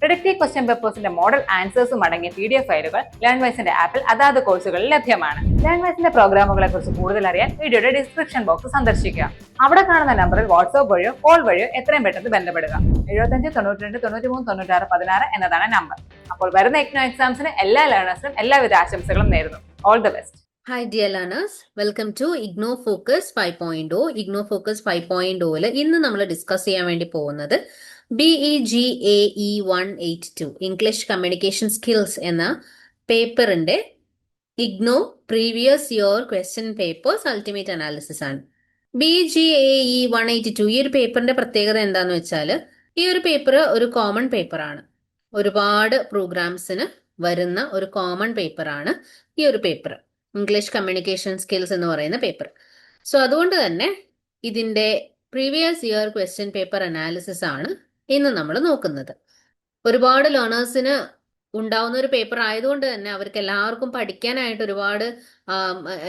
Predictive question പേപ്പേഴ്സിന്റെ model ആൻസേഴ്സും അടങ്ങിയ പി ഡി എഫ് ഫയലുകൾ ലേൺവൈസിന്റെ ആപ്പിൽ അതാത് കോഴ്സുകളിൽ ലഭ്യമാണ്. ലേൺവൈസിന്റെ പ്രോഗ്രാമുകളെ കുറിച്ച് കൂടുതൽ അറിയാൻ വീഡിയോയുടെ ഡിസ്ക്രിപ്ഷൻ ബോക്സ് സന്ദർശിക്കുക. അവിടെ കാണുന്ന നമ്പറിൽ വാട്സ്ആപ്പ് വഴിയോ കോൾ വഴിയോ എത്രയും പെട്ടെന്ന് ബന്ധപ്പെടുക. എഴുപത്തഞ്ച് തൊണ്ണൂറ്റി രണ്ട് തൊണ്ണൂറ്റി മൂന്ന് തൊണ്ണൂറ്റാറ് പതിനാറ് എന്നതാണ് നമ്പർ അപ്പോൾ വരുന്ന എക്നോ എക്സാംസിന് എല്ലാ ലേണേഴ്സിനും എല്ലാവിധ ആശംസകളും നേരുന്നു. All the best hi dear learners welcome to IGNOU focus five point O IGNOU focus five point ഒയിൽ ഇന്ന് നമ്മൾ ഡിസ്കസ് ചെയ്യാൻ വേണ്ടി പോകുന്നത് B E G A E one eight two English communication skills എന്ന പേപ്പറിന്റെ IGNOU previous year question papers ultimate analysis ആണ്. B G A E one eighty two ഈ ഒരു പേപ്പറിന്റെ പ്രത്യേകത എന്താന്ന് വെച്ചാൽ ഈ ഒരു പേപ്പർ ഒരു കോമൺ പേപ്പറാണ് ഒരുപാട് പ്രോഗ്രാംസിന് വരുന്ന ഒരു കോമൺ പേപ്പറാണ് ഈ ഒരു പേപ്പർ ഇംഗ്ലീഷ് കമ്മ്യൂണിക്കേഷൻ സ്കിൽസ് എന്ന് പറയുന്ന പേപ്പർ സോ അതുകൊണ്ട് തന്നെ ഇതിന്റെ previous year question paper analysis ആണ് ഇന്ന് നമ്മൾ നോക്കുന്നത്. ഒരുപാട് ലേണേഴ്സിന് ഉണ്ടാവുന്ന ഒരു പേപ്പർ ആയതുകൊണ്ട് തന്നെ അവർക്ക് എല്ലാവർക്കും പഠിക്കാനായിട്ട് ഒരുപാട്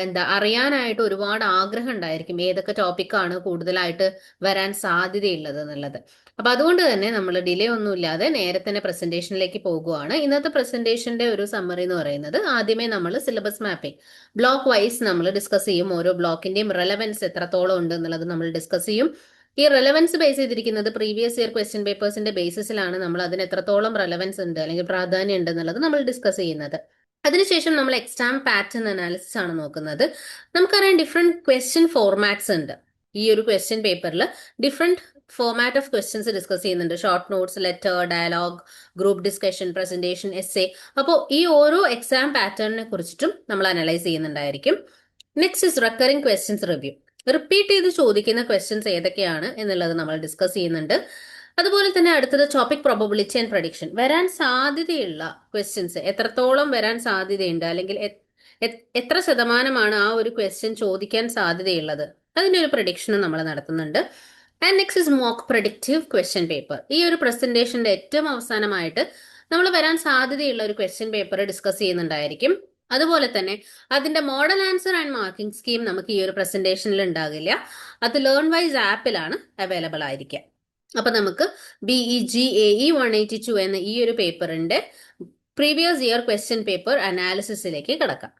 എന്താ അറിയാനായിട്ട് ഒരുപാട് ആഗ്രഹം ഉണ്ടായിരിക്കും ഏതൊക്കെ ടോപ്പിക്കാണ് കൂടുതലായിട്ട് വരാൻ സാധ്യതയുള്ളത് എന്നുള്ളത്. അപ്പൊ അതുകൊണ്ട് തന്നെ നമ്മൾ ഡിലേ ഒന്നുമില്ലാതെ നേരെ തന്നെ പ്രസന്റേഷനിലേക്ക് പോകുവാണ്. ഇന്നത്തെ പ്രസന്റേഷന്റെ ഒരു സമ്മറി എന്ന് പറയുന്നത് ആദ്യമേ നമ്മൾ സിലബസ് മാപ്പിംഗ് ബ്ലോക്ക് വൈസ് നമ്മൾ ഡിസ്കസ് ചെയ്യും. ഓരോ ബ്ലോക്കിന്റെയും റെലവൻസ് എത്രത്തോളം ഉണ്ട് എന്നുള്ളത് നമ്മൾ ഡിസ്കസ് ചെയ്യും. ഈ റെലവൻസ് ബേസ് ചെയ്തിരിക്കുന്നത് പ്രീവിയസ് ഇയർ ക്വസ്റ്റ്യൻ പേപ്പേഴ്സിന്റെ ബേസിസിലാണ് നമ്മൾ അതിന് എത്രത്തോളം റെലവൻസ് ഉണ്ട് അല്ലെങ്കിൽ പ്രാധാന്യം ഉണ്ട് എന്നുള്ളത് നമ്മൾ ഡിസ്കസ് ചെയ്യുന്നത്. അതിനുശേഷം നമ്മൾ എക്സാം പാറ്റേൺ അനാലിസിസ് ആണ് നോക്കുന്നത്. നമുക്കറിയാം ഡിഫറെന്റ് ക്വസ്റ്റ്യൻ ഫോർമാറ്റ്സ് ഉണ്ട്. ഈ ഒരു ക്വസ്റ്റ്യൻ പേപ്പറിൽ different format of questions discuss ചെയ്യുന്നുണ്ട്. Short notes letter dialogue group discussion presentation S A അപ്പോൾ ഈ ഓരോ എക്സാം പാറ്റേണിനെ കുറിച്ചിട്ടും നമ്മൾ analyse ചെയ്യുന്നുണ്ടായിരിക്കും. Next is recurring questions review repeat ചെയ്ത് ചോദിക്കുന്ന ക്വസ്റ്റ്യൻസ് ഏതൊക്കെയാണ് എന്നുള്ളത് നമ്മൾ ഡിസ്കസ് ചെയ്യുന്നുണ്ട്. അതുപോലെ തന്നെ അടുത്തത് ടോപ്പിക് പ്രോബബിലിറ്റി ആൻഡ് പ്രഡിക്ഷൻ വരാൻ സാധ്യതയുള്ള ക്വസ്റ്റ്യൻസ് എത്രത്തോളം വരാൻ സാധ്യതയുണ്ട്? അല്ലെങ്കിൽ എത്ര ശതമാനമാണ് ആ ഒരു ക്വസ്റ്റ്യൻ ചോദിക്കാൻ സാധ്യതയുള്ളത്? അതിന്റെ ഒരു പ്രഡിക്ഷനും നമ്മൾ നടത്തുന്നുണ്ട്. And next is mock predictive question paper ഈ ഒരു പ്രസന്റേഷന്റെ ഏറ്റവും അവസാനമായിട്ട് നമ്മൾ വരാൻ സാധ്യതയുള്ള ഒരു ക്വസ്റ്റ്യൻ പേപ്പർ ഡിസ്കസ് ചെയ്യുന്നുണ്ടായിരിക്കും. അതുപോലെ തന്നെ അതിന്റെ model answer and marking scheme നമുക്ക് ഈ ഒരു പ്രസന്റേഷനിൽ ഉണ്ടാകില്ല അത് ലേൺ വൈസ് ആപ്പിലാണ് അവൈലബിൾ ആയിരിക്കുക അപ്പൊ നമുക്ക് B E G A E one eighty two എന്ന ഈ ഒരു പേപ്പറിന്റെ പ്രീവിയസ് ഇയർ ക്വസ്റ്റ്യൻ പേപ്പർ അനാലിസിസിലേക്ക് കിടക്കാം.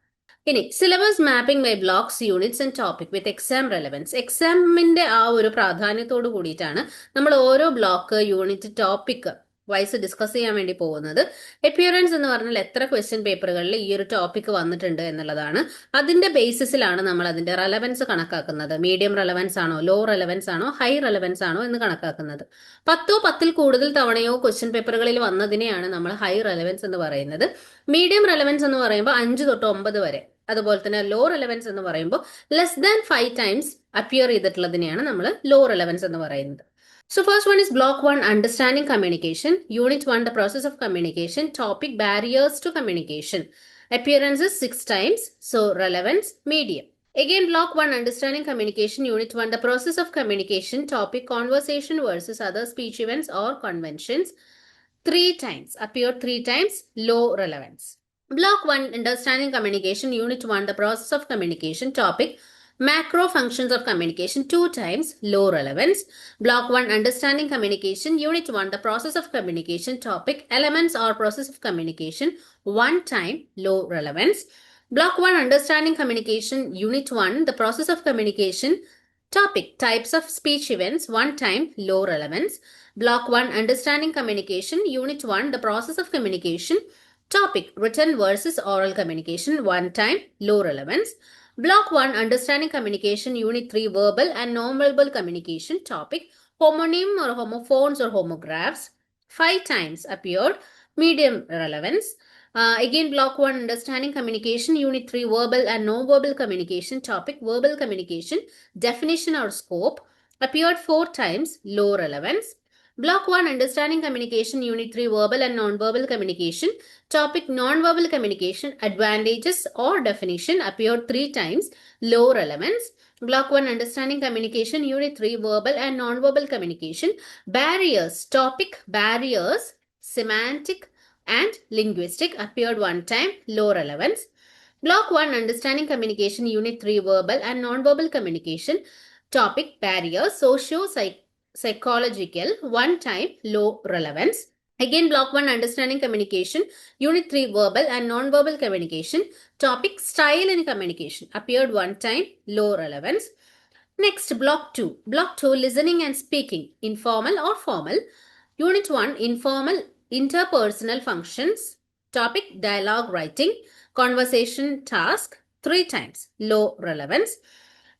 ഇനി syllabus mapping by blocks units and topic with exam relevance എക്സാമിന്റെ ആ ഒരു പ്രാധാന്യത്തോട് കൂടിയിട്ടാണ് നമ്മൾ ഓരോ block unit topic wise discuss ചെയ്യാൻ വേണ്ടി പോകുന്നത്. എപ്പിയറൻസ് എന്ന് പറഞ്ഞാൽ എത്ര ക്വസ്റ്റ്യൻ പേപ്പറുകളിൽ ഈ ഒരു ടോപ്പിക് വന്നിട്ടുണ്ട് എന്നുള്ളതാണ്. അതിന്റെ ബേസിസിലാണ് നമ്മൾ അതിന്റെ റെലവൻസ് കണക്കാക്കുന്നത്. മീഡിയം റെലവൻസ് ആണോ ലോ റെലവൻസ് ആണോ ഹൈ റെലവൻസ് ആണോ എന്ന് കണക്കാക്കുന്നത്. പത്തോ പത്തിൽ കൂടുതൽ തവണയോ ക്വസ്റ്റ്യൻ പേപ്പറുകളിൽ വന്നതിനെയാണ് നമ്മൾ ഹൈ റെലവൻസ് എന്ന് പറയുന്നത്. മീഡിയം റെലവൻസ് എന്ന് പറയുമ്പോൾ അഞ്ച് തൊട്ട് ഒമ്പത് വരെ. അതുപോലെ തന്നെ ലോ റെലവൻസ് എന്ന് പറയുമ്പോൾ less than five times appear ചെയ്തിട്ടുള്ളതിനെയാണ് നമ്മൾ ലോ റെലവൻസ് എന്ന് പറയുന്നത്. So first one is block one, understanding communication. Unit one, the process of communication. Topic barriers to communication. Appearances six times. So relevance medium. Again, block one, understanding communication. Unit one, the process of communication. Topic conversation versus other speech events or conventions. Three times. Appear three times. Low relevance. Block one, understanding communication. Unit one, the process of communication. Topic macro functions of communication two times low relevance. Block 1 understanding communication. Unit 1 the process of communication topic. Elements or process of communication one time low relevance. Block 1 understanding communication. Unit 1 the process of communication topic. Types of speech events one time low relevance. Block 1 understanding communication. Unit 1 the process of communication topic. Written versus oral communication one time low relevance Block 1 Understanding Communication, Unit 3 Verbal and Non-Verbal Communication topic Homonym or homophones or homographs. Five times appeared. Medium relevance. Uh, again, Block 1 Understanding Communication, Unit 3 Verbal and Non-Verbal Communication topic Verbal Communication Definition or Scope. Appeared four times. Low relevance. Block 1 Understanding Communication, Unit 3 Verbal and Non-Verbal Communication Topic non-verbal communication advantages or definition appeared three times. Low relevance. Block 1 Understanding Communication, Unit 3 Verbal and Non-Verbal Communication. Barriers, topic barriers, semantic and linguistic appeared one time, low relevance. Block 1 Understanding Communication, Unit 3 Verbal and Non-Verbal Communication. Topic barriers, socio psychological, one time, low relevance. Again, Block 1 Understanding Communication, Unit 3 Verbal and Non-Verbal Communication. Topic Style in Communication appeared one time, low relevance. Next, Block 2. Block 2 Listening and Speaking, informal or formal. Unit 1 Informal interpersonal functions. Topic Dialogue writing, conversation task, three times, low relevance.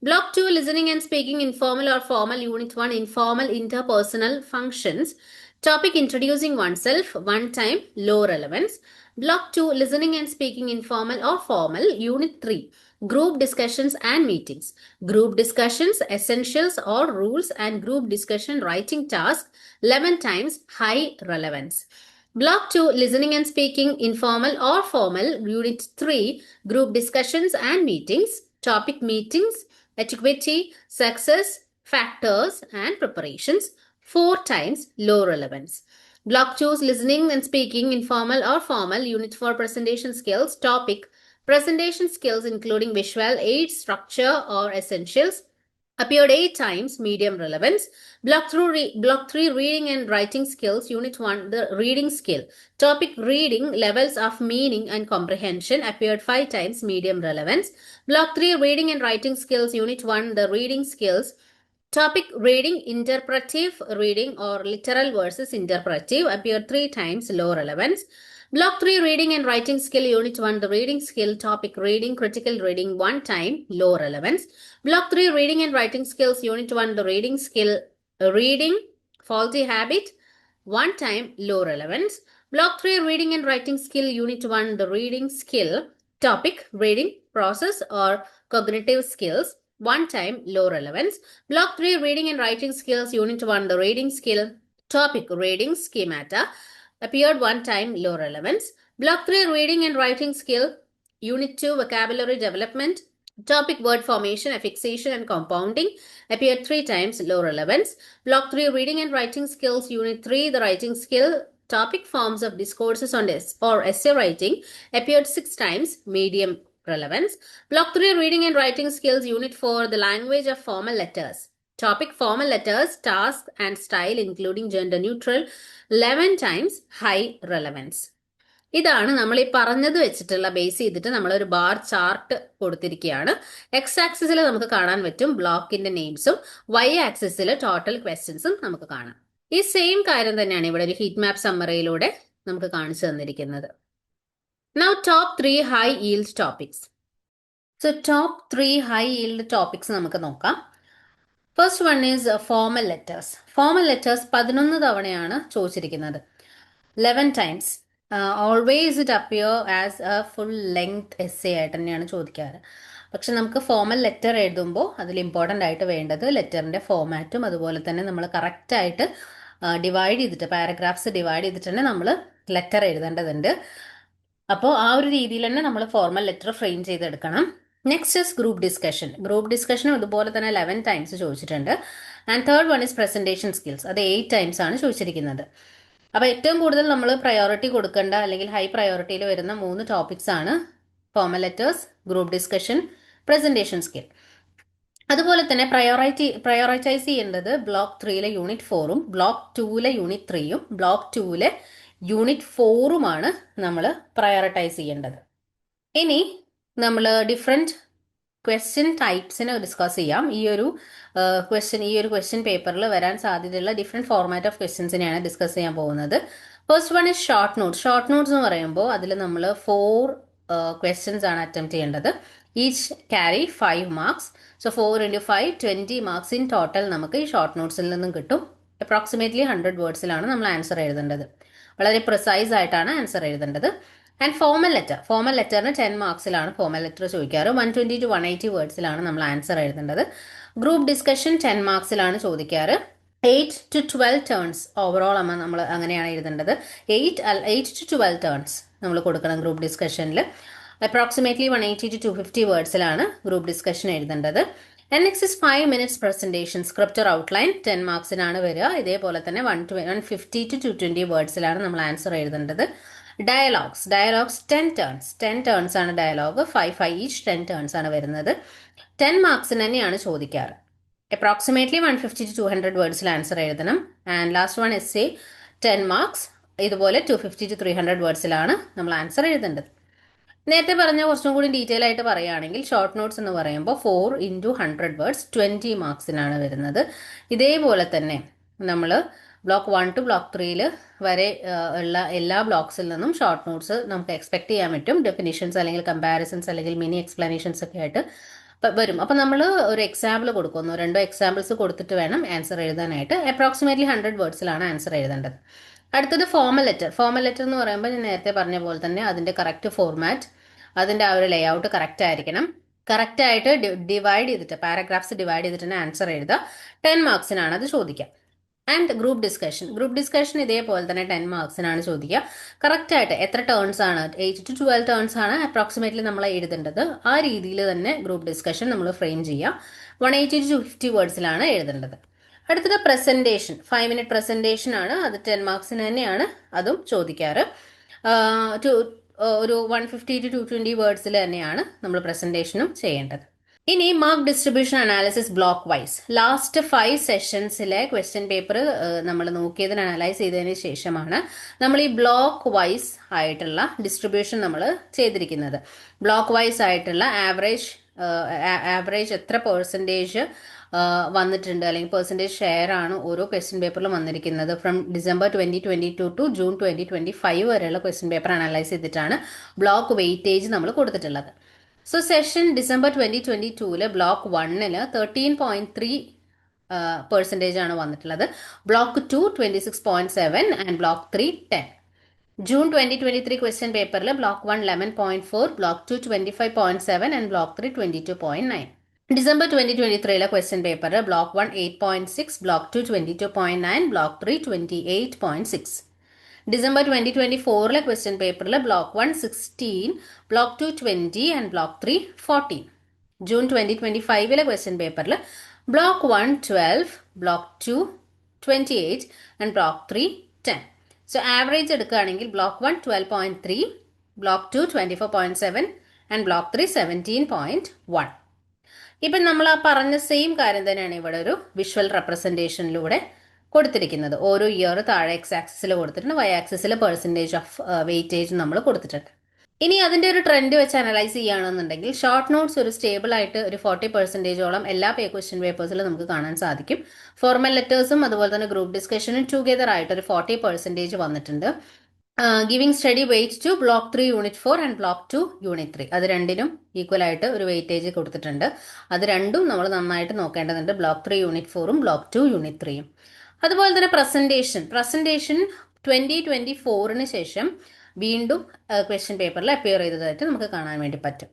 Block 2 Listening and Speaking, informal or formal. Unit 1 Informal interpersonal functions. Topic Introducing oneself, one time, low relevance. Block 2 Listening and Speaking, informal or formal. Unit 3 Group discussions and meetings. Group discussions, essentials or rules, and group discussion writing task, 11 times, high relevance. Block 2 Listening and Speaking, informal or formal. Unit 3 Group discussions and meetings. Topic Meetings, Etiquette, Success, Factors, and Preparations, 4 times, low relevance. Block 2 Listening and Speaking, informal or formal. Unit 4 Presentation skills. Topic Presentation skills including visual aids, structure, or essentials. Appeared 8 times, medium relevance. Block, through block 3 Reading and Writing skills. Unit 1 The reading skill. Topic Reading, levels of meaning and comprehension. Appeared 5 times, medium relevance. Block 3 Reading and Writing skills. Unit 1 The reading skills. Topic reading, interpretive reading or literal versus interpretive appeared three times, low relevance. Block 3 reading and writing skill, unit 1, the reading skill, topic reading, critical reading, one time, low relevance. Block 3 reading and writing skills, unit 1, the reading skill, uh, reading, faulty habit, one time, low relevance. Block 3 reading and writing skill, unit 1, the reading skill, topic reading, process or cognitive skills, one time, low relevance. Block 3 reading and writing skills, unit 1, the reading skill, topic reading, schemata, appeared one time, low relevance. Block 3 reading and writing skill, unit 2, vocabulary development, topic word formation, affixation, and compounding, appeared three times, low relevance. Block 3 reading and writing skills, unit 3, the writing skill, topic forms of discourses on this or essay writing, appeared six times, medium relevance. Block 3 reading and writing skills, unit 4, the language of formal letters. Topic formal letters, task, and style, including gender neutral, 11 times high relevance. ഇതാണ് നമ്മൾ ഈ പറഞ്ഞത് വെച്ചിട്ടുള്ള base ചെയ്തിട്ട് നമ്മൾ ഒരു bar chart കൊടുത്തിരിക്കുകയാണ് X ആക്സിസിൽ നമുക്ക് കാണാൻ പറ്റും ബ്ലോക്കിന്റെ നെയിംസും വൈ ആക്സിസിൽ ടോട്ടൽ ക്വസ്റ്റ്യൻസും നമുക്ക് കാണാം. ഈ സെയിം കാര്യം തന്നെയാണ് ഇവിടെ ഒരു ഹീറ്റ് മാപ്പ് സമ്മറിയിലൂടെ നമുക്ക് കാണിച്ചു തന്നിരിക്കുന്നത്. Now top three high yield topics so top three high yield topics നമുക്ക് നോക്കാം. First one is formal letters formal letters പതിനൊന്ന് തവണയാണ് ചോദിച്ചിരിക്കുന്നത്. Eleven times always it appear as a full length S A ആയിട്ട് തന്നെയാണ് ചോദിക്കാറ്. പക്ഷെ നമുക്ക് ഫോമൽ ലെറ്റർ എഴുതുമ്പോൾ അതിൽ ഇമ്പോർട്ടന്റ് ആയിട്ട് വേണ്ടത് ലെറ്ററിന്റെ ഫോമാറ്റും അതുപോലെ തന്നെ നമ്മൾ കറക്റ്റായിട്ട് ഡിവൈഡ് ചെയ്തിട്ട് പാരഗ്രാഫ്സ് ഡിവൈഡ് ചെയ്തിട്ട് തന്നെ നമ്മൾ ലെറ്റർ എഴുതേണ്ടതുണ്ട്. അപ്പോൾ ആ ഒരു രീതിയിൽ തന്നെ നമ്മൾ ഫോർമൽ ലെറ്റർ ഫ്രെയിം ചെയ്തെടുക്കണം. Next is group discussion group ഡിസ്കഷനും ഇതുപോലെ തന്നെ ലെവൻ ടൈംസ് ചോദിച്ചിട്ടുണ്ട്. And third one is presentation skills അത് എയ്റ്റ് ടൈംസ് ആണ് ചോദിച്ചിരിക്കുന്നത്. അപ്പോൾ ഏറ്റവും കൂടുതൽ നമ്മൾ പ്രയോറിറ്റി കൊടുക്കേണ്ട അല്ലെങ്കിൽ ഹൈ പ്രയോറിറ്റിയിൽ വരുന്ന മൂന്ന് ടോപ്പിക്സ് ആണ് formal letters group discussion presentation skill അതുപോലെ തന്നെ പ്രയോറിറ്റി പ്രയോറിറ്റൈസ് ചെയ്യേണ്ടത് ബ്ലോക്ക് ത്രീയിലെ യൂണിറ്റ് ഫോറും ബ്ലോക്ക് ടൂവിലെ യൂണിറ്റ് ത്രീയും ബ്ലോക്ക് ടൂവിലെ യൂണിറ്റ് ഫോറുമാണ് നമ്മൾ പ്രയോറിറ്റൈസ് ചെയ്യേണ്ടത്. ഇനി നമ്മൾ ഡിഫറെന്റ് ക്വസ്റ്റ്യൻ ടൈപ്സിനെ ഡിസ്കസ് ചെയ്യാം. ഈ ഒരു ക്വസ്റ്റ്യൻ ഈ ഒരു ക്വസ്റ്റ്യൻ പേപ്പറിൽ വരാൻ സാധ്യതയുള്ള ഡിഫറെന്റ് ഫോർമാറ്റ് ഓഫ് ക്വസ്റ്റ്യൻസിനെയാണ് ഡിസ്കസ് ചെയ്യാൻ പോകുന്നത്. First one is short notes short notes എന്ന് പറയുമ്പോൾ അതിൽ നമ്മൾ ഫോർ ക്വസ്റ്റ്യൻസ് ആണ് അറ്റംപ്റ്റ് ചെയ്യേണ്ടത്. Each carry five marks so four into five twenty marks in total നമുക്ക് ഈ ഷോർട്ട് നോട്ട്സിൽ നിന്നും കിട്ടും. അപ്രോക്സിമേറ്റ്ലി ഹൺഡ്രഡ് വേർഡ്സിലാണ് നമ്മൾ ആൻസർ എഴുതേണ്ടത്. വളരെ പ്രിസൈസ് ആയിട്ടാണ് ആൻസർ എഴുതേണ്ടത്. ആൻഡ് ഫോമൽ ലെറ്റർ ഫോമൽ ലെറ്ററിന് ടെൻ മാർക്സിലാണ് formal letter ചോദിക്കാറ്. One twenty to one eighty വേർഡ്സിലാണ് നമ്മൾ ആൻസർ എഴുതേണ്ടത്. ഗ്രൂപ്പ് ഡിസ്കഷൻ ടെൻ മാർക്സിലാണ് ചോദിക്കാറ്. Eight to twelve turns overall അമ്മ നമ്മൾ അങ്ങനെയാണ് എഴുതേണ്ടത്. Eight eight to twelve turns നമ്മൾ കൊടുക്കണം group ഡിസ്കഷനിൽ approximately one eighty to two fifty വേർഡ്സിലാണ് group discussion എഴുതേണ്ടത്. And next is five minutes presentation script or outline ten മാർക്സിനാണ് വരിക. ഇതേപോലെ തന്നെ one to one fifty to two twenty വേർഡ്സിലാണ് നമ്മൾ answer എഴുതേണ്ടത്. Dialogues dialogues ten turns ten turns ആണ് dialogue five five each ten turns ആണ് വരുന്നത്. Ten മാർക്സിന് തന്നെയാണ് ചോദിക്കാറ്. Approximately one fifty to two hundred വേർഡ്സിൽ answer എഴുതണം. And last one is a ten marks ഇതുപോലെ two fifty to three hundred വേർഡ്സിലാണ് നമ്മൾ answer എഴുതേണ്ടത്. നേരത്തെ പറഞ്ഞ കുറച്ചും കൂടി ഡീറ്റെയിൽ ആയിട്ട് പറയുകയാണെങ്കിൽ ഷോർട്ട് നോട്ട്സ് എന്ന് പറയുമ്പോൾ four into hundred words twenty മാർക്സിനാണ് വരുന്നത്. ഇതേപോലെ തന്നെ നമ്മൾ ബ്ലോക്ക് വൺ ടു ബ്ലോക്ക് ത്രീയിൽ വരെ ഉള്ള എല്ലാ ബ്ലോക്സിൽ നിന്നും ഷോർട്ട് നോട്ട്സ് നമുക്ക് എക്സ്പെക്ട് ചെയ്യാൻ പറ്റും. ഡെഫിനിഷൻസ് അല്ലെങ്കിൽ കമ്പാരിസൺസ് അല്ലെങ്കിൽ മിനി എക്സ്പ്ലനേഷൻസ് ഒക്കെ ആയിട്ട് വരും. അപ്പം നമ്മൾ ഒരു എക്സാമ്പിൾ കൊടുക്കുന്നു. രണ്ടോ എക്സാമ്പിൾസ് കൊടുത്തിട്ട് വേണം ആൻസർ എഴുതാനായിട്ട്. അപ്രോക്സിമേറ്റ്ലി ഹൺഡ്രഡ് വേർഡ്സിലാണ് ആൻസർ എഴുതേണ്ടത്. അടുത്തത് ഫോമൽ ലെറ്റർ ഫോമൽ ലെറ്റർ എന്ന് പറയുമ്പോൾ ഞാൻ നേരത്തെ പറഞ്ഞ പോലെ തന്നെ അതിന്റെ കറക്റ്റ് ഫോർമാറ്റ് അതിന്റെ ആ ഒരു ലേ ഔട്ട് കറക്റ്റ് ആയിരിക്കണം കറക്റ്റായിട്ട് ഡിവൈഡ് ചെയ്തിട്ട് പാരഗ്രാഫ്സ് ഡിവൈഡ് ചെയ്തിട്ട് തന്നെ ആൻസർ എഴുതുക. ടെൻ മാർക്സിനാണ് അത് ചോദിക്കുക. And group discussion group discussion ഇതേപോലെ തന്നെ ടെൻ മാർക്സിനാണ് ചോദിക്കുക. കറക്റ്റ് ആയിട്ട് എത്ര ടേൺസ് ആണ്? എയ്റ്റ് ടു ട്വൽവ് ടേൺസ് ആണ് അപ്രോക്സിമേറ്റ്ലി നമ്മൾ എഴുതേണ്ടത്. ആ രീതിയിൽ തന്നെ ഗ്രൂപ്പ് ഡിസ്കഷൻ നമ്മൾ ഫ്രെയിം ചെയ്യുക. വൺ എയ്റ്റി ടു ഫിഫ്റ്റി വേർഡ്സിലാണ് എഴുതേണ്ടത്. അടുത്തത് പ്രസന്റേഷൻ ഫൈവ് മിനിറ്റ് പ്രസന്റേഷൻ ആണ്. അത് ടെൻ മാർക്സിന് തന്നെയാണ് അതും ചോദിക്കാറ്. ഒരു one fifty to two twenty വേർഡ്സിൽ തന്നെയാണ് നമ്മൾ പ്രസന്റേഷനും ചെയ്യേണ്ടത്. ഇനി mark distribution analysis block wise last five സെഷൻസിലെ question paper നമ്മൾ നോക്കിയതിന് അനലൈസ് ചെയ്തതിന് ശേഷമാണ് നമ്മൾ ഈ ബ്ലോക്ക് വൈസ് ആയിട്ടുള്ള ഡിസ്ട്രിബ്യൂഷൻ നമ്മൾ ചെയ്തിരിക്കുന്നത്. ബ്ലോക്ക് വൈസ് ആയിട്ടുള്ള ആവറേജ് ആവറേജ് എത്ര പെർസെന്റേജ് വന്നിട്ടുണ്ട്? അല്ലെങ്കിൽ പെർസെന്റേജ് ഷെയർ ആണ് ഓരോ ക്വസ്റ്റ്യൻ പേപ്പറിലും വന്നിരിക്കുന്നത്. From December twenty twenty two to June twenty twenty five വരെയുള്ള ക്വസ്റ്റ്യൻ പേപ്പർ അനലൈസ് ചെയ്തിട്ടാണ് ബ്ലോക്ക് വെയിറ്റേജ് നമ്മൾ കൊടുത്തിട്ടുള്ളത്. So session December twenty twenty tool block വണ്ണിൽ തേർട്ടീൻ പോയിന്റ് ത്രീ പെർസെന്റേജ് ആണ് വന്നിട്ടുള്ളത്. Block two twenty six point seven and block three ten June twenty twenty three question പേപ്പറിൽ block one eleven point four block two twenty five point seven and block three twenty two point nine December twenty twenty ത്രീയിലെ question പേപ്പറിൽ block one eight point six block two twenty two point nine block three twenty eight point six December twenty twenty ഫോറിലെ question പേപ്പറിൽ block one sixteen block two twenty and block three fourteen June twenty twenty ഫൈവിലെ question പേപ്പറിൽ block one twelve block two twenty eight and block three ten so average എടുക്കുകയാണെങ്കിൽ block one twelve point three block two twenty four point seven and block three seventeen point one ഇപ്പം നമ്മൾ ആ പറഞ്ഞ same കാര്യം തന്നെയാണ് ഇവിടെ ഒരു visual റെപ്രസെന്റേഷനിലൂടെ കൊടുത്തിരിക്കുന്നത്. ഓരോ ഇയർ താഴെ എക്സ് ആക്സിസിൽ കൊടുത്തിട്ടുണ്ട് വൈ ആക്സിസിൽ പെർസെന്റേജ് ഓഫ് വെയിറ്റേജ് നമ്മൾ കൊടുത്തിട്ടുണ്ട്. ഇനി അതിന്റെ ഒരു ട്രെൻഡ് വെച്ച് അനലൈസ് ചെയ്യുകയാണെന്നുണ്ടെങ്കിൽ ഷോർട്ട് നോട്ട്സ് ഒരു സ്റ്റേബിൾ ആയിട്ട് ഒരു ഫോർട്ടി പെർസെന്റേജോളം എല്ലാ പേ ക്വസ്റ്റ്യൻ പേപ്പേഴ്സിലും നമുക്ക് കാണാൻ സാധിക്കും. ഫോർമൽ ലെറ്റേഴ്സും അതുപോലെ തന്നെ ഗ്രൂപ്പ് ഡിസ്കഷനും ടുഗെദർ ആയിട്ട് ഒരു ഫോർട്ടി പെർസെന്റേജ് വന്നിട്ടുണ്ട്. Giving study weight to block three unit four and block two unit three അത് രണ്ടിനും ഈക്വൽ ആയിട്ട് ഒരു വെയിറ്റേജ് കൊടുത്തിട്ടുണ്ട്. അത് രണ്ടും നമ്മൾ നന്നായിട്ട് നോക്കേണ്ടതുണ്ട്. ബ്ലോക്ക് ത്രീ യൂണിറ്റ് ഫോറും ബ്ലോക്ക് ടു യൂണിറ്റ് ത്രീയും അതുപോലെ തന്നെ പ്രസന്റേഷൻ പ്രസന്റേഷൻ ട്വന്റി ട്വന്റി ഫോറിന് ശേഷം വീണ്ടും ക്വസ്റ്റ്യൻ പേപ്പറിൽ അപ്പിയർ ചെയ്തതായിട്ട് നമുക്ക് കാണാൻ വേണ്ടി പറ്റും.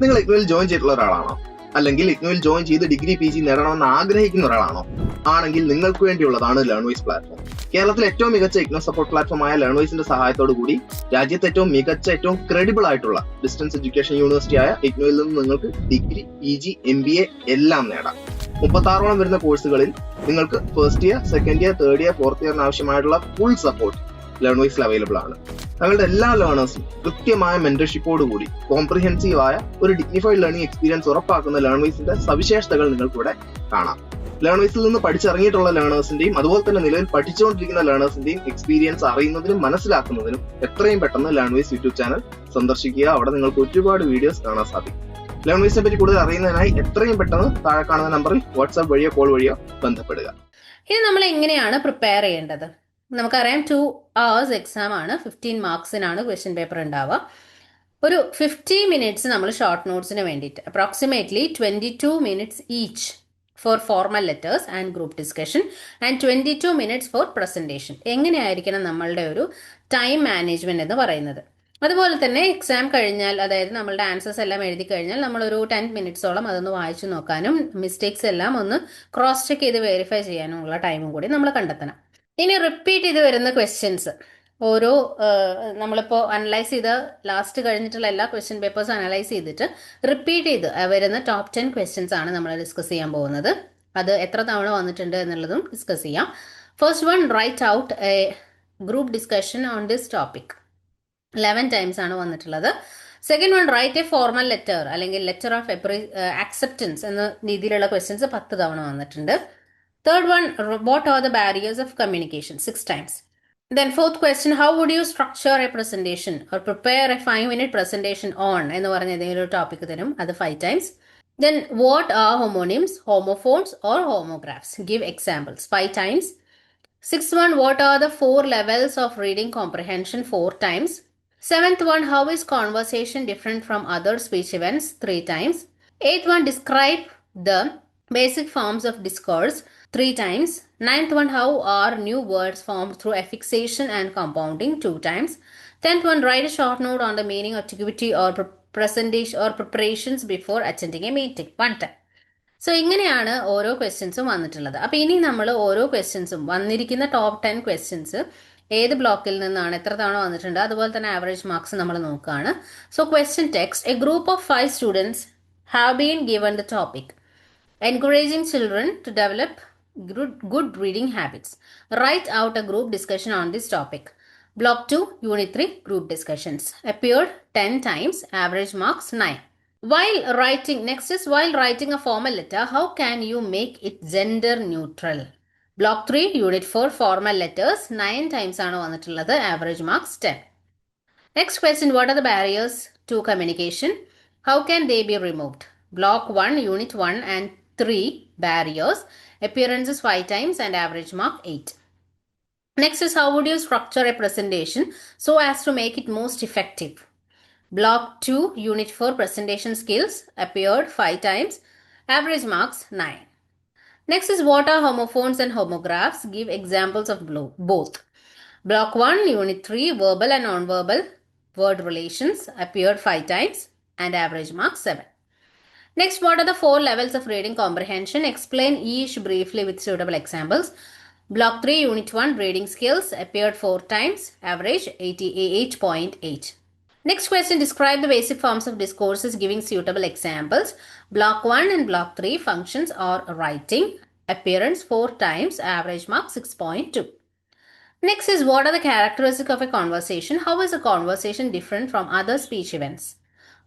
നിങ്ങൾ ഇഗ്നുവിൽ ജോയിൻ ചെയ്തിട്ടുള്ള ഒരാളാണോ? അല്ലെങ്കിൽ ഇഗ്നുവിൽ ജോയിൻ ചെയ്ത് ഡിഗ്രി പി ജി നേടണമെന്ന് ആഗ്രഹിക്കുന്ന ഒരാളാണോ? ആണെങ്കിൽ നിങ്ങൾക്ക് വേണ്ടിയുള്ളതാണ് ലേൺവൈസ് പ്ലാറ്റ്ഫോം കേരളത്തിലെ ഏറ്റവും മികച്ച ഇഗ്നോ സപ്പോർട്ട് പ്ലാറ്റ്ഫോമായ ലേൺവൈസിന്റെ സഹായത്തോടു കൂടി രാജ്യത്തെ ഏറ്റവും മികച്ച ഏറ്റവും ക്രെഡിബിൾ ആയിട്ടുള്ള ഡിസ്റ്റൻസ് എഡ്യൂക്കേഷൻ യൂണിവേഴ്സിറ്റി ആയ ഇഗ്നുവിൽ നിന്ന് നിങ്ങൾക്ക് degree P G M B A എല്ലാം നേടാം. മുപ്പത്താറോളം വരുന്ന കോഴ്സുകളിൽ നിങ്ങൾക്ക് first year second year third year fourth ഇയറിന് ആവശ്യമായിട്ടുള്ള ഫുൾ സപ്പോർട്ട് ലേൺവൈസിൽ അവൈലബിൾ ആണ്. ഞങ്ങളുടെ എല്ലാ ലേണേഴ്സും കൃത്യമായ മെന്റർഷിപ്പോട് കൂടി കോംപ്രിഹെൻസീവ് ആയ ഒരു ഡിഗ്നിഫൈഡ് ലേണിംഗ് എക്സ്പീരിയൻസ് ഉറപ്പാക്കുന്ന ലേൺവൈസിന്റെ സവിശേഷതകൾ നിങ്ങൾക്കിവിടെ കാണാം. ലേൺവൈസിൽ നിന്ന് പഠിച്ചിറങ്ങിയിട്ടുള്ള ലേണേഴ്സിന്റെയും അതുപോലെ തന്നെ നിലവിൽ പഠിച്ചുകൊണ്ടിരിക്കുന്ന ലേണേഴ്സിന്റെയും എക്സ്പീരിയൻസ് അറിയുന്നതിനും മനസ്സിലാക്കുന്നതിനും എത്രയും പെട്ടെന്ന് ലേൺവൈസ് യൂട്യൂബ് ചാനൽ സന്ദർശിക്കുക. അവിടെ നിങ്ങൾക്ക് ഒരുപാട് വീഡിയോസ് കാണാൻ സാധിക്കും. ലേൺവൈസിനെ പറ്റി കൂടുതൽ അറിയുന്നതിനായി എത്രയും പെട്ടെന്ന് താഴെ കാണുന്ന നമ്പറിൽ വാട്സാപ്പ് വഴിയോ കോൾ വഴിയോ ബന്ധപ്പെടുക. ഇനി നമ്മൾ എങ്ങനെയാണ് പ്രിപ്പയർ ചെയ്യേണ്ടത്? നമുക്കറിയാം ടു അവേഴ്സ് എക്സാം ആണ്. ഫിഫ്റ്റീൻ മാർക്സിനാണ് ക്വസ്റ്റ്യൻ പേപ്പർ ഉണ്ടാവുക. ഒരു ഫിഫ്റ്റി മിനിറ്റ്സ് നമ്മൾ ഷോർട്ട് നോട്ട്സിന് വേണ്ടിയിട്ട് approximately twenty two minutes each for formal letters and group discussion and twenty two minutes for presentation എങ്ങനെയായിരിക്കണം നമ്മളുടെ ഒരു ടൈം മാനേജ്മെന്റ് എന്ന് പറയുന്നത്? അതുപോലെ തന്നെ എക്സാം കഴിഞ്ഞാൽ അതായത് നമ്മളുടെ ആൻസേഴ്സ് എല്ലാം എഴുതി കഴിഞ്ഞാൽ നമ്മളൊരു ടെൻ മിനിറ്റ്സോളം അതൊന്ന് വായിച്ചു നോക്കാനും മിസ്റ്റേക്സ് എല്ലാം ഒന്ന് ക്രോസ് ചെക്ക് ചെയ്ത് വെരിഫൈ ചെയ്യാനുമുള്ള ടൈമും കൂടി നമ്മൾ കണ്ടെത്തണം. ഇനി റിപ്പീറ്റ് ചെയ്ത് വരുന്ന ക്വസ്റ്റ്യൻസ് ഓരോ നമ്മളിപ്പോൾ അനലൈസ് ചെയ്ത ലാസ്റ്റ് കഴിഞ്ഞിട്ടുള്ള എല്ലാ ക്വസ്റ്റ്യൻ പേപ്പേഴ്സ് അനലൈസ് ചെയ്തിട്ട് റിപ്പീറ്റ് ചെയ്ത് വരുന്ന ടോപ്പ് ടെൻ ക്വസ്റ്റ്യൻസ് ആണ് നമ്മൾ ഡിസ്കസ് ചെയ്യാൻ പോകുന്നത്. അത് എത്ര തവണ വന്നിട്ടുണ്ട് എന്നുള്ളതും ഡിസ്കസ് ചെയ്യാം. First one write out a group discussion on this topic eleven times ആണ് വന്നിട്ടുള്ളത്. Second one write a formal letter അല്ലെങ്കിൽ ലെറ്റർ ഓഫ് എപ്രി ആക്സെപ്റ്റൻസ് എന്ന രീതിയിലുള്ള ക്വസ്റ്റ്യൻസ് പത്ത് തവണ വന്നിട്ടുണ്ട്. Third one what are the barriers of communication six times then fourth question how would you structure a presentation or prepare a five minute presentation on എന്ന് പറഞ്ഞ ഏതെങ്കിലും ഒരു ടോപ്പിക് തരും. അത് five times then what are homonyms homophones or homographs give examples five times six one what are the four levels of reading comprehension four times. Seventh one, how is conversation different from other speech events? Three times. Eighth one, describe the basic forms of discourse. Three times. Ninth one, how are new words formed through affixation and compounding? Two times. Tenth one, write a short note on the meaning, activity, or presentation or preparations before attending a meeting. One time. So ഇങ്ങനെയാണ് ഓരോ ക്വസ്റ്റ്യൻസും വന്നിട്ടുള്ളത് അപ്പോൾ ഇനി നമ്മൾ ഓരോ ക്വസ്റ്റ്യൻസും വന്നിരിക്കുന്ന ടോപ്പ് ടെൻ ക്വസ്റ്റ്യൻസ് ഏത് ബ്ലോക്കിൽ നിന്നാണ് എത്ര തവണ വന്നിട്ടുണ്ട് അതുപോലെ തന്നെ ആവറേജ് മാർക്സ് നമ്മൾ നോക്കുകയാണ് so question text a group of five students have been given the topic encouraging children to develop good, good reading habits. Write out a group discussion on this topic. Block 2, Unit 3, group discussions. Appeared 10 times, average marks 9. While writing, next is while writing a formal letter, how can you make it gender neutral? Block 3, Unit 4, formal letters 9 times ആണ് വന്നിട്ടുള്ളത് average marks 10. Next question What are the barriers to communication? How can they be removed? Block 1, Unit 1 and 3 barriers. Appearances 5 times and average mark 8. Next is how would you structure a presentation so as to make it most effective? Block 2, Unit 4 presentation skills appeared 5 times. Average marks 9. Next is what are homophones and homographs? Give examples of both. Block 1, Unit 3 verbal and non-verbal word relations appeared 5 times and average mark 7. Next, what are the four levels of reading comprehension? Explain each briefly with suitable examples. Block 3, Unit 1 reading skills appeared 4 times, average 88.8. Next question Describe the basic forms of discourses giving suitable examples. Block 1 and Block 3 functions are writing. Appearance 4 times, average mark 6.2. Next is what are the characteristics of a conversation? How is a conversation different from other speech events?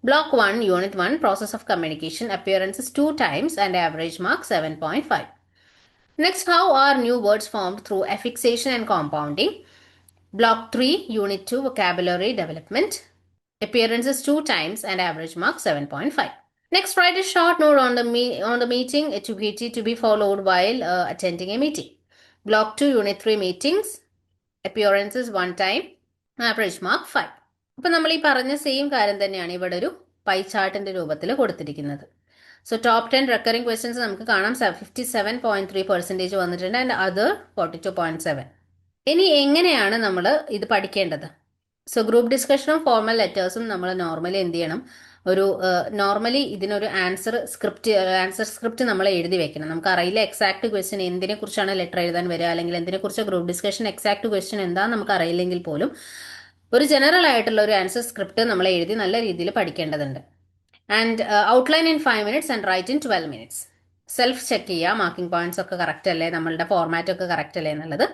Block 1, Unit 1 Process of communication. Appearances 2 times and average mark 7.5. Next, how are new words formed through affixation and compounding? Block 3, Unit 2 Vocabulary Development. Appearances two times and average mark 7.5. Next, Friday short note on the me- on the meeting etiquette to be followed while uh, attending a meeting. Block 2, Unit 3 Meetings. Appearances one time. Average mark 5. അപ്പം നമ്മൾ ഈ പറഞ്ഞ same കാര്യം തന്നെയാണ് ഇവിടെ ഒരു pi ചാർട്ടിന്റെ രൂപത്തിൽ കൊടുത്തിരിക്കുന്നത് so top ten recurring questions നമുക്ക് കാണാം fifty seven point three percentage വന്നിട്ടുണ്ട് ടു പോയിന്റ് സെവൻ ഇനി എങ്ങനെയാണ് നമ്മൾ ഇത് പഠിക്കേണ്ടത് സോ ഗ്രൂപ്പ് ഡിസ്കഷനും ഫോർമൽ ലെറ്റേഴ്സും നമ്മൾ നോർമലി എന്ത് ചെയ്യണം? ഒരു നോർമലി ഇതിനൊരു ആൻസർ സ്ക്രിപ്റ്റ് ആൻസർ സ്ക്രിപ്റ്റ് നമ്മൾ എഴുതി വെക്കണം. നമുക്ക് അറിയില്ല എക്സാക്ട് ക്വസ്റ്റ്യൻ എന്തിനെ കുറിച്ചാണ് ലെറ്റർ എഴുതാൻ വരിക അല്ലെങ്കിൽ എന്തിനെ കുറിച്ച് ഗ്രൂപ്പ് ഡിസ്കഷൻ എക്സാക്ട് ക്വസ്റ്റ്യൻ എന്താണെന്ന് നമുക്ക് അറിയില്ലെങ്കിൽ പോലും ഒരു ജനറൽ ആയിട്ടുള്ള ഒരു ആൻസർ സ്ക്രിപ്റ്റ് നമ്മൾ എഴുതി നല്ല രീതിയിൽ പഠിക്കേണ്ടതുണ്ട്. And outline in five minutes and write in twelve minutes self check ചെയ്യുക മാർക്കിംഗ് പോയിന്റ്സ് ഒക്കെ കറക്റ്റ് അല്ലേ? നമ്മളുടെ ഫോർമാറ്റ് ഒക്കെ കറക്റ്റ് അല്ലേ എന്നുള്ളത്.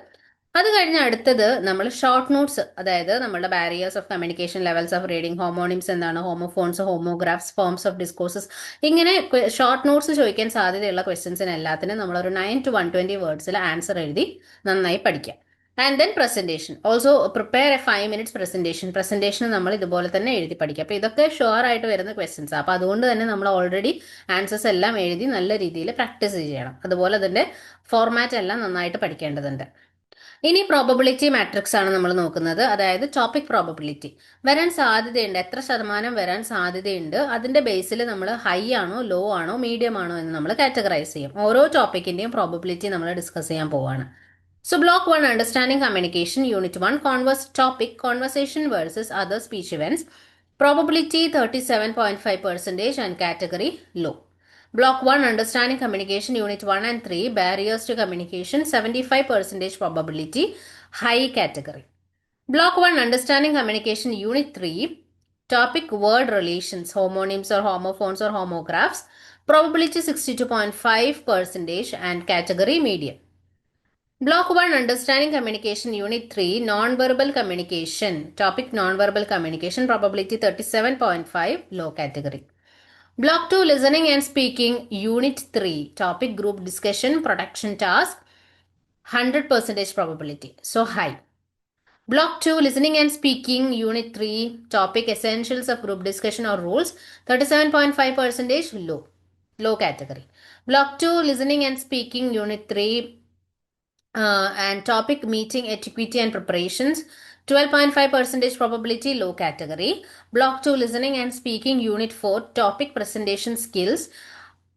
അത് കഴിഞ്ഞ് അടുത്തത് നമ്മൾ ഷോർട്ട് നോട്ട്സ് അതായത് നമ്മുടെ barriers of communication levels of reading homonyms എന്താണ് homophones homographs forms of discourses ഇങ്ങനെ ഷോർട്ട് നോട്ട്സ് ചോദിക്കാൻ സാധ്യതയുള്ള ക്വസ്റ്റ്യൻസിന് എല്ലാത്തിനും ഒരു നയൻ ടു വൺ ട്വന്റി വേർഡ്സിൽ ആൻസർ എഴുതി നന്നായി പഠിക്കാം. And then presentation also prepare a five minutes presentation presentation നമ്മൾ ഇതുപോലെ തന്നെ എഴുതി പഠിക്കുക അപ്പോൾ ഇതൊക്കെ ഷുവർ ആയിട്ട് വരുന്ന ക്വസ്റ്റ്യൻസ് അപ്പോൾ അതുകൊണ്ട് തന്നെ നമ്മൾ ഓൾറെഡി ആൻസേഴ്സ് എല്ലാം എഴുതി നല്ല രീതിയിൽ പ്രാക്ടീസ് ചെയ്യണം. അതുപോലെ തന്നെ ഫോർമാറ്റ് എല്ലാം നന്നായിട്ട് പഠിക്കേണ്ടതുണ്ട്. ഇനി പ്രോബബിലിറ്റി മാട്രിക്സ് ആണ് നമ്മൾ നോക്കുന്നത്. അതായത് ടോപ്പിക് പ്രോബബിലിറ്റി വരാൻ സാധ്യതയുണ്ട്. എത്ര ശതമാനം വരാൻ സാധ്യതയുണ്ട്? അതിന്റെ ബേസിൽ നമ്മൾ ഹൈ ആണോ ലോ ആണോ മീഡിയം ആണോ എന്ന് നമ്മൾ കാറ്റഗറൈസ് ചെയ്യും. ഓരോ ടോപ്പിക്കിന്റെയും പ്രോബബിലിറ്റി നമ്മൾ ഡിസ്കസ് ചെയ്യാൻ പോവാണ്. So block one understanding communication unit one converse topic conversation versus other conversation events other speech events. Probability 37.5 percentage and category low. Block one understanding communication, unit one and three barriers to communication 75 percentage probability high category. Block 1 Understanding Communication Unit 3 Topic Word Relations Homonyms or homophones or homographs Probability 62.5% and Category Medium Block 1 Understanding Communication Unit 3 Non-verbal Communication Topic Non-verbal Communication Probability 37.5 Low Category Block 2 Listening and Speaking Unit 3 Topic Group Discussion Production Task 100 percentage probability. So high Block 2 Listening and Speaking Unit 3 Topic Essentials of Group Discussion or Rules 37.5 percentage low low category. Block 2 Listening and Speaking Unit 3 uh, and topic meeting etiquette and preparations 12.5 percentage probability low category. Block 2 listening and speaking unit 4 topic presentation skills.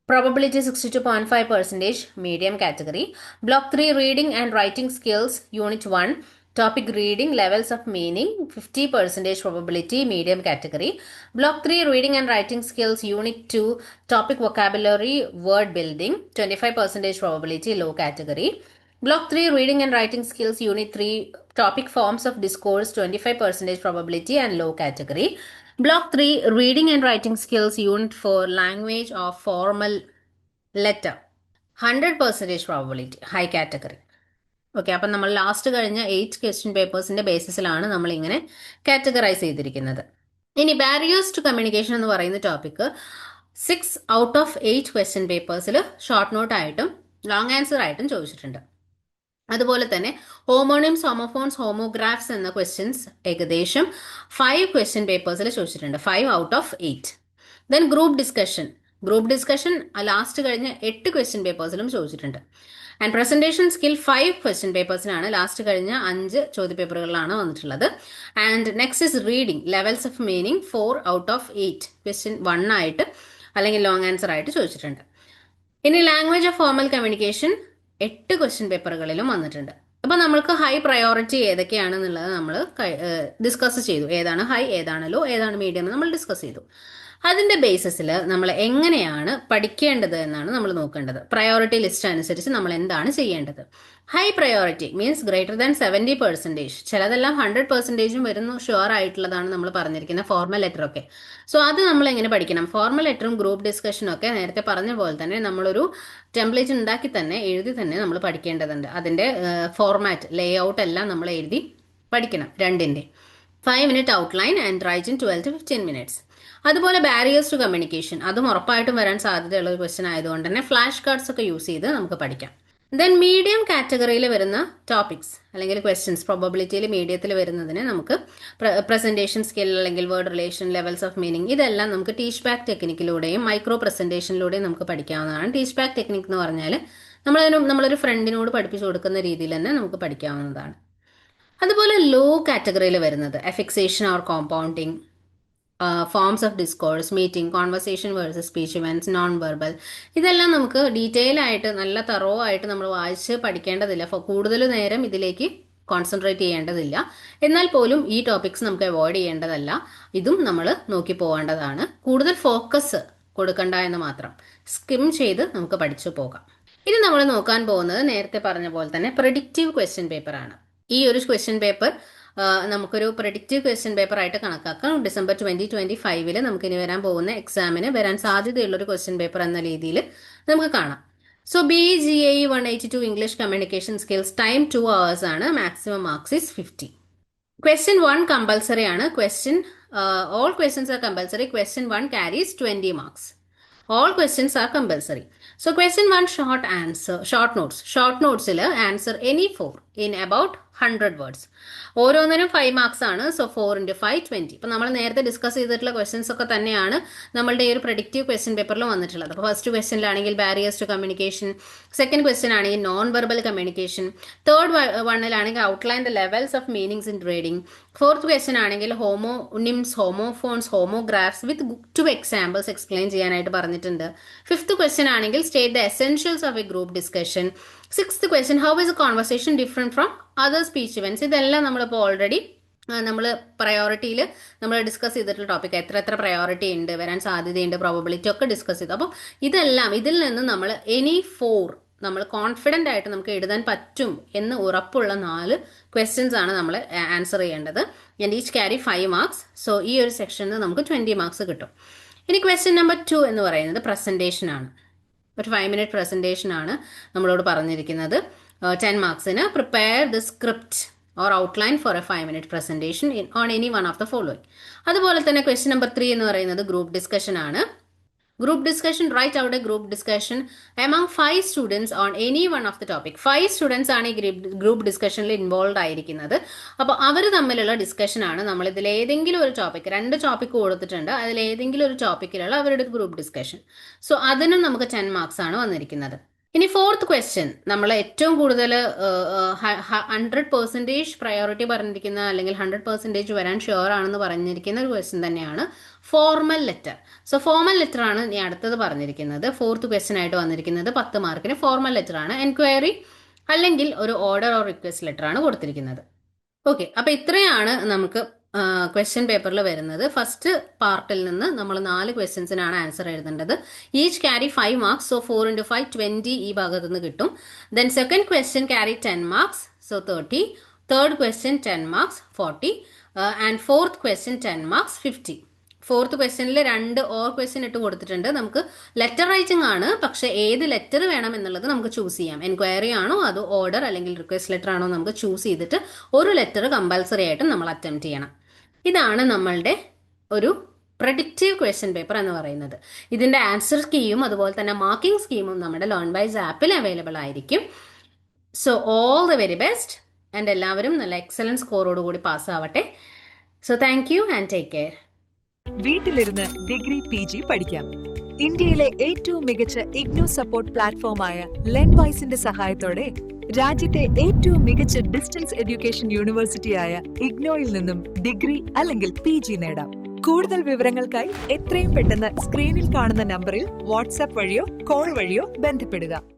Probability 62.5 percentage medium category. Block 3 reading and writing skills unit 1 topic reading levels of meaning 50 percentage probability medium category. Block 3 reading and writing skills unit 2 topic vocabulary word building 25 percentage probability low category Block 3 Reading and Writing Skills Unit 3 Topic Forms of Discourse 25% probability and low category. Block 3 Reading and Writing Skills Unit 4 Language of Formal Letter 100% probability high category. Okay അപ്പം നമ്മൾ last കഴിഞ്ഞ eight question പേപ്പേഴ്സിന്റെ ബേസിസിലാണ് നമ്മൾ ഇങ്ങനെ categorise ചെയ്തിരിക്കുന്നത് ഇനി barriers to communication എന്ന് പറയുന്ന topic six out of eight question പേപ്പേഴ്സിൽ short note ആയിട്ടും ലോങ് ആൻസർ ആയിട്ടും ചോദിച്ചിട്ടുണ്ട് അതുപോലെ തന്നെ ഹോമോണിംസ് ഹോമോഫോൺസ് ഹോമോഗ്രാഫ്സ് എന്ന ക്വസ്റ്റ്യൻസ് ഏകദേശം ഫൈവ് ക്വസ്റ്റ്യൻ പേപ്പേഴ്സിൽ ചോദിച്ചിട്ടുണ്ട്. Five out of eight then group discussion group discussion last കഴിഞ്ഞ എട്ട് ക്വസ്റ്റ്യൻ പേപ്പേഴ്സിലും ചോദിച്ചിട്ടുണ്ട്. And presentation skill five question പേപ്പേഴ്സിനാണ് last കഴിഞ്ഞ അഞ്ച് ചോദ്യപേപ്പറുകളിലാണ് വന്നിട്ടുള്ളത്. And next is reading levels of meaning four out of eight question one ആയിട്ട് അല്ലെങ്കിൽ ലോങ് ആൻസർ ആയിട്ട് ചോദിച്ചിട്ടുണ്ട്. ഇനി ലാംഗ്വേജ് ഓഫ് ഫോർമൽ കമ്മ്യൂണിക്കേഷൻ എട്ട് ക്വസ്റ്റ്യൻ പേപ്പറുകളിലും വന്നിട്ടുണ്ട്. അപ്പൊ നമ്മൾക്ക് ഹൈ പ്രയോറിറ്റി ഏതൊക്കെയാണെന്നുള്ളത് നമ്മൾ ഡിസ്കസ് ചെയ്തു. ഏതാണ് ഹൈ ഏതാണ് ലോ ഏതാണ് മീഡിയം നമ്മൾ ഡിസ്കസ് ചെയ്തു. അതിന്റെ ബേസിസിൽ നമ്മൾ എങ്ങനെയാണ് പഠിക്കേണ്ടത് എന്നാണ് നമ്മൾ നോക്കേണ്ടത്. പ്രയോറിറ്റി ലിസ്റ്റ് അനുസരിച്ച് നമ്മൾ എന്താണ് ചെയ്യേണ്ടത്? High priority means greater than seventy percentage ചിലതെല്ലാം ഹൺഡ്രഡ് പെർസെന്റേജും വരുന്നു. ഷുവർ ആയിട്ടുള്ളതാണ് നമ്മൾ പറഞ്ഞിരിക്കുന്ന ഫോർമൽ ലെറ്റർ ഒക്കെ. സോ അത് നമ്മൾ എങ്ങനെ പഠിക്കണം? ഫോർമൽ ലെറ്ററും ഗ്രൂപ്പ് ഡിസ്കഷനും ഒക്കെ നേരത്തെ പറഞ്ഞ പോലെ തന്നെ നമ്മളൊരു ടെംപ്ലേറ്റ് ഉണ്ടാക്കി തന്നെ എഴുതി തന്നെ നമ്മൾ പഠിക്കേണ്ടതുണ്ട്. അതിന്റെ ഫോർമാറ്റ് ലേ ഔട്ട് എല്ലാം നമ്മൾ എഴുതി പഠിക്കണം രണ്ടിന്റെ. Five minute outline and write in twelve to fifteen minutes അതുപോലെ ബാരിയേഴ്സ് ടു കമ്മ്യൂണിക്കേഷൻ അതും ഉറപ്പായിട്ടും വരാൻ സാധ്യതയുള്ള ഒരു ക്വസ്റ്റൻ ആയതുകൊണ്ട് തന്നെ ഫ്ലാഷ് കാർഡ്സ് ഒക്കെ യൂസ് ചെയ്ത് നമുക്ക് പഠിക്കാം. ദെൻ മീഡിയം കാറ്റഗറിയിൽ വരുന്ന ടോപ്പിക്സ് അല്ലെങ്കിൽ ക്വസ്റ്റ്യൻസ് പ്രോബബിലിറ്റിയിൽ മീഡിയത്തിൽ വരുന്നതിന് നമുക്ക് പ്രസന്റേഷൻ സ്കിൽ അല്ലെങ്കിൽ word relation levels of meaning ഇതെല്ലാം നമുക്ക് ടീച്ച് ബാക്ക് ടെക്നിക്കിലൂടെയും മൈക്രോ പ്രസന്റേഷനിലൂടെയും നമുക്ക് പഠിക്കാവുന്നതാണ്. ടീച്ച് ബാക്ക് ടെക്നിക് എന്ന് പറഞ്ഞാൽ നമ്മളതിന് നമ്മളൊരു ഫ്രണ്ടിനോട് പഠിപ്പിച്ചു കൊടുക്കുന്ന രീതിയിൽ തന്നെ നമുക്ക് പഠിക്കാവുന്നതാണ്. അതുപോലെ ലോ കാറ്റഗറിയിൽ വരുന്നത് affixation or compounding forms of discourse meeting conversation versus speech events, verbal ഇതെല്ലാം നമുക്ക് ഡീറ്റെയിൽ ആയിട്ട് നല്ല തറോ ആയിട്ട് നമ്മൾ വായിച്ച് പഠിക്കേണ്ടതില്ല. കൂടുതൽ നേരം ഇതിലേക്ക് കോൺസെൻട്രേറ്റ് ചെയ്യേണ്ടതില്ല. എന്നാൽ പോലും ഈ ടോപ്പിക്സ് നമുക്ക് അവോയ്ഡ് ചെയ്യേണ്ടതല്ല. ഇതും നമ്മൾ നോക്കി പോകേണ്ടതാണ്. കൂടുതൽ ഫോക്കസ് കൊടുക്കണ്ട എന്ന് മാത്രം. സ്കിം ചെയ്ത് നമുക്ക് പഠിച്ചു പോകാം. ഇനി നമ്മൾ നോക്കാൻ പോകുന്നത് നേരത്തെ പറഞ്ഞ പോലെ തന്നെ പ്രഡിക്റ്റീവ് ക്വസ്റ്റ്യൻ പേപ്പർ ആണ്. ഈ ഒരു ക്വസ്റ്റ്യൻ പേപ്പർ നമുക്കൊരു പ്രഡിക്റ്റീവ് ക്വസ്റ്റ്യൻ പേപ്പർ ആയിട്ട് കണക്കാക്കാം. ഡിസംബർ ട്വന്റി ട്വന്റി ഫൈവിൽ നമുക്ക് ഇനി വരാൻ പോകുന്ന എക്സാമിന് വരാൻ സാധ്യതയുള്ള ഒരു ക്വസ്റ്റ്യൻ പേപ്പർ എന്ന രീതിയിൽ നമുക്ക് കാണാം. So B G A one eighty two English communication skills time two hours ആണ്. Maximum marks is fifty question one compulsory ആണ്. Question all questions are compulsory question one carries twenty marks all questions are compulsory so question one short answer short notes short നോട്ട്സിൽ answer any four in about hundred words ഓരോന്നിനും five marks ആണ്. So four into five twenty അപ്പോൾ നമ്മൾ നേരത്തെ discuss ചെയ്തിട്ടുള്ള questions ഒക്കെ തന്നെയാണ് നമ്മളുടെ ഈ ഒരു പ്രഡിക്റ്റീവ് ക്വസ്റ്റ്യൻ പേപ്പറിൽ വന്നിട്ടുള്ളത്. അപ്പോൾ first ക്വസ്റ്റ്യനിലാണെങ്കിൽ barriers to communication second question ആണെങ്കിൽ non verbal communication third വണ്ണിലാണെങ്കിൽ outline the levels of meanings in reading fourth question ആണെങ്കിൽ homonyms homophones homographs with two examples explain ചെയ്യാനായിട്ട് പറഞ്ഞിട്ടുണ്ട്. ഫിഫ്ത്ത് ക്വസ്റ്റ്യൻ ആണെങ്കിൽ state the essentials of a group discussion sixth question how is a conversation different from other speech events ഇതെല്ലാം നമ്മളിപ്പോൾ already നമ്മൾ പ്രയോറിറ്റിയിൽ നമ്മൾ discuss ചെയ്തിട്ടുള്ള topic എത്ര എത്ര പ്രയോറിറ്റി ഉണ്ട് വരാൻ സാധ്യതയുണ്ട് പ്രോബബിലിറ്റി ഒക്കെ ഡിസ്കസ് ചെയ്തു. അപ്പോൾ ഇതെല്ലാം ഇതിൽ നിന്ന് നമ്മൾ എനി ഫോർ നമ്മൾ കോൺഫിഡന്റ് ആയിട്ട് നമുക്ക് എഴുതാൻ പറ്റും എന്ന് ഉറപ്പുള്ള നാല് ക്വസ്റ്റ്യൻസ് ആണ് നമ്മൾ ആൻസർ ചെയ്യേണ്ടത്. And each carry five marks so ഈ ഒരു സെക്ഷനിൽ നമുക്ക് ട്വന്റി മാർക്സ് കിട്ടും. ഇനി ക്വസ്റ്റ്യൻ നമ്പർ ടു എന്ന് പറയുന്നത് പ്രസന്റേഷൻ ആണ്. ഒരു ഫൈവ് മിനിറ്റ് പ്രസന്റേഷൻ ആണ് നമ്മളോട് പറഞ്ഞിരിക്കുന്നത്. Ten മാർക്സിന് prepare the script or outline for a five minute presentation on any one of the following അതുപോലെ തന്നെ ക്വസ്റ്റ്യൻ നമ്പർ ത്രീ എന്ന് പറയുന്നത് ഗ്രൂപ്പ് ഡിസ്കഷൻ ആണ്. Group discussion write out a group discussion among five students on any one of the topic five students ആണ് ഈ group ഡിസ്കഷനിൽ involve ആയിരിക്കുന്നത്. അപ്പോൾ അവർ തമ്മിലുള്ള ഡിസ്കഷൻ ആണ് നമ്മൾ ഇതിൽ ഏതെങ്കിലും ഒരു ടോപ്പിക് രണ്ട് ടോപ്പിക് കൊടുത്തിട്ടുണ്ട്. അതിൽ ഏതെങ്കിലും ഒരു ടോപ്പിക്കിലുള്ള അവരുടെ ഗ്രൂപ്പ് ഡിസ്കഷൻ സോ അതിനും നമുക്ക് ടെൻ മാർക്സ് ആണ് വന്നിരിക്കുന്നത്. ഇനി ഫോർത്ത് ക്വസ്റ്റ്യൻ നമ്മൾ ഏറ്റവും കൂടുതൽ ഹൺഡ്രഡ് പെർസെന്റേജ് പ്രയോറിറ്റി പറഞ്ഞിരിക്കുന്ന അല്ലെങ്കിൽ ഹൺഡ്രഡ് പെർസെന്റേജ് വരാൻ ഷുവർ ആണെന്ന് പറഞ്ഞിരിക്കുന്ന ഒരു ക്വസ്റ്റ്യൻ തന്നെയാണ് formal letter so formal letter ആണ് ഞാൻ അടുത്തത് പറഞ്ഞിരിക്കുന്നത്. ഫോർത്ത് ക്വസ്റ്റ്യൻ ആയിട്ട് വന്നിരിക്കുന്നത് പത്ത് മാർക്കിന് ഫോർമൽ ലെറ്റർ ആണ്. എൻക്വയറി അല്ലെങ്കിൽ ഒരു ഓർഡർ ഓർ റിക്വസ്റ്റ് ലെറ്റർ ആണ് കൊടുത്തിരിക്കുന്നത്. ഓക്കെ അപ്പൊ ഇത്രയാണ് നമുക്ക് ക്വസ്റ്റ്യൻ പേപ്പറിൽ വരുന്നത്. ഫസ്റ്റ് പാർട്ടിൽ നിന്ന് നമ്മൾ നാല് ക്വസ്റ്റ്യൻസിനാണ് ആൻസർ എഴുതേണ്ടത്. Each carry five marks so four into five twenty ഈ ഭാഗത്ത് നിന്ന് കിട്ടും then second question carry ten marks so thirty third question ten marks forty and fourth question ten marks fifty fourth ക്വസ്റ്റ്യനിൽ രണ്ട് ഓർ ക്വസ്റ്റ്യൻ ഇട്ട് കൊടുത്തിട്ടുണ്ട്. നമുക്ക് letter writing ആണ്. പക്ഷെ ഏത് ലെറ്റർ വേണം എന്നുള്ളത് നമുക്ക് ചൂസ് ചെയ്യാം. എൻക്വയറി ആണോ? അതോ ഓർഡർ അല്ലെങ്കിൽ റിക്വസ്റ്റ് ലെറ്റർ ആണോ നമുക്ക് ചൂസ് ചെയ്തിട്ട് ഒരു ലെറ്റർ കമ്പൽസറി ആയിട്ടും നമ്മൾ അറ്റംപ്റ്റ് ചെയ്യണം. ഇതാണ് നമ്മളുടെ ഒരു പ്രഡിക്റ്റീവ് ക്വസ്റ്റ്യൻ പേപ്പർ എന്ന് പറയുന്നത്. ഇതിന്റെ ആൻസർ സ്കീമും അതുപോലെ തന്നെ മാർക്കിംഗ് സ്കീമും നമ്മുടെ ലോൺ വൈസ് ആപ്പിൽ അവൈലബിൾ ആയിരിക്കും. So all the very best and എല്ലാവരും നല്ല എക്സലന്റ് സ്കോറോടുകൂടി പാസ്സാവട്ടെ so thank you and take care വീട്ടിലിരുന്ന് ഡിഗ്രി പി ജി പഠിക്കാം. ഇന്ത്യയിലെ ഏറ്റവും മികച്ച ഇഗ്നോ സപ്പോർട്ട് പ്ലാറ്റ്ഫോമായ ലെൻവൈസിന്റെ സഹായത്തോടെ രാജ്യത്തെ ഏറ്റവും മികച്ച ഡിസ്റ്റൻസ് എഡ്യൂക്കേഷൻ യൂണിവേഴ്സിറ്റിയായ ഇഗ്നോയിൽ നിന്നും ഡിഗ്രി അല്ലെങ്കിൽ പി ജി നേടാം. കൂടുതൽ വിവരങ്ങൾക്കായി എത്രയും പെട്ടെന്ന് സ്ക്രീനിൽ കാണുന്ന നമ്പറിൽ വാട്സാപ്പ് വഴിയോ കോൾ വഴിയോ ബന്ധപ്പെടുക.